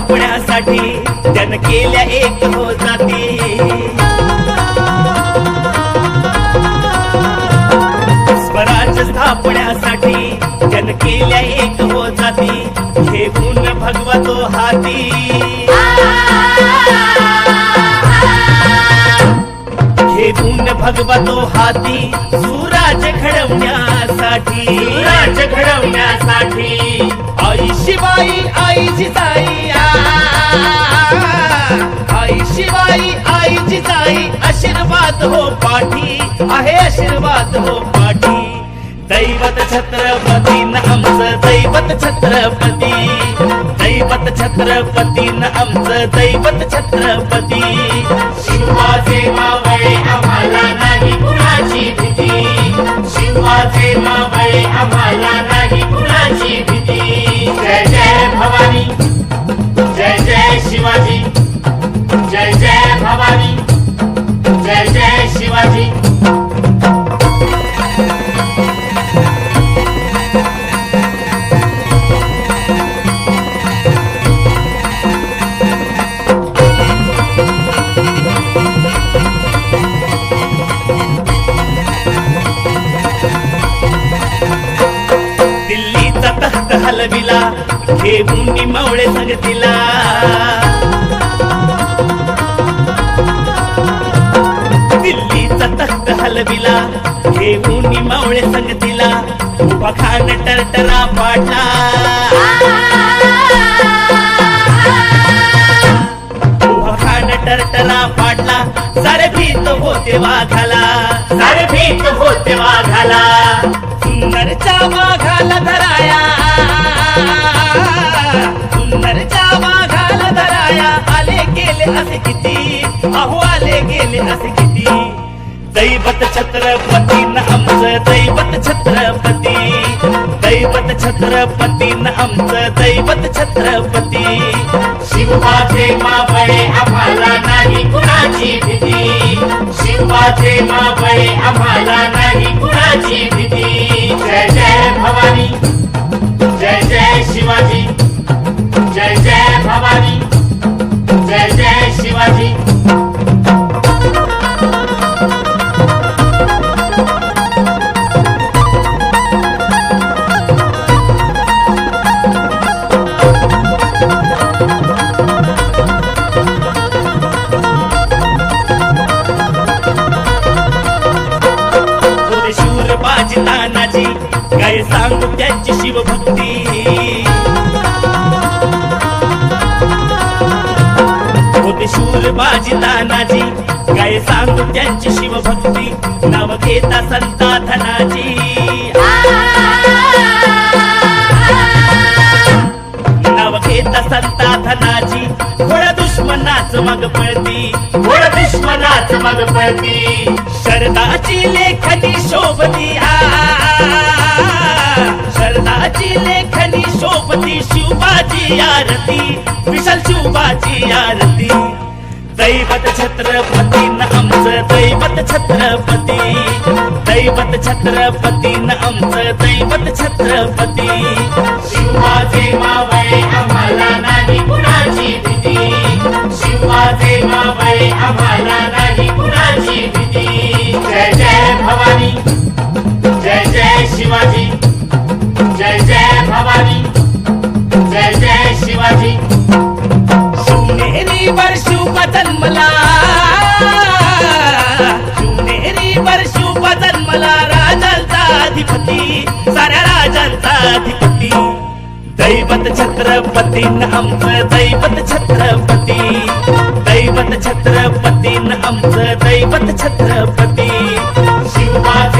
स्वराज्य त्यानं केल्या एक हो जाती. स्वराज स्थापण्यासाठी त्यानं केल्या एक हो जाती. घेऊन भगवतो हाती. घेऊन भगवतो हाती सुराज घडवण्यासाठी. सुराज घडवण्यासाठी. शिवाई आईची जिजाई आई शिवाई आईची जिजाई आशीर्वाद हो पाठी. आहे आशीर्वाद हो पाठी. दैवत छत्रपती न आमचं दैवत छत्रपती. दैवत छत्रपती न आमचं दैवत छत्रपती. शिवाचे मावळे आम्हाला नाही कुणाची भीती. शिवाचे मावळे आम्हाला तख्त हलविला घेऊन मावळे संगतीला. दिल्लीचा तख्त हलविला घेऊन मावळे संगतीला. उभा खान टरटरा पाडला. उभा खान टरटरा पाडला. सारे भीत होते वाघाला. सारे भीत होते वाघाला. सुंदरच्या वाघाला गेले असे किती? अहो आले गेले असे किती? दैवत छत्रपती न आमचं दैवत छत्रपती. दैवत छत्रपती न आमचं दैवत छत्रपती. शिवाचे मावळे आम्हाला नाही कुणाची भीती. शिवाचे मावळे आम्हाला नाही कुणाची काय सांगू त्यांची शिवभक्ती. होते शूर बाजी तानाजी काय सांगू त्यांची शिवभक्ती. नाव घेता संता धनाजी नाव घेता संता धनाजी थोड्या दुश्मनाच मग पळती. घोड दुश्मनाच मग पळती. शरदाची लेखनी शोभती. शिवबाची आरती विशाल शिवबाची आरती. दैवत छत्रपती न आमचं दैवत छत्रपती. दैवत छत्रपती न आमचं दैवत छत्रपती. शिवाचे मावा माझी. सोनेरी वर्षू बदल मला सोनेरी वर्षू बदल मला राजांचा अधिपती साऱ्या राजांचा अधिपती. दैवत छत्रपती आमचं दैवत छत्रपती. दैवत छत्रपती आमचं दैवत छत्रपती. शिवबाजी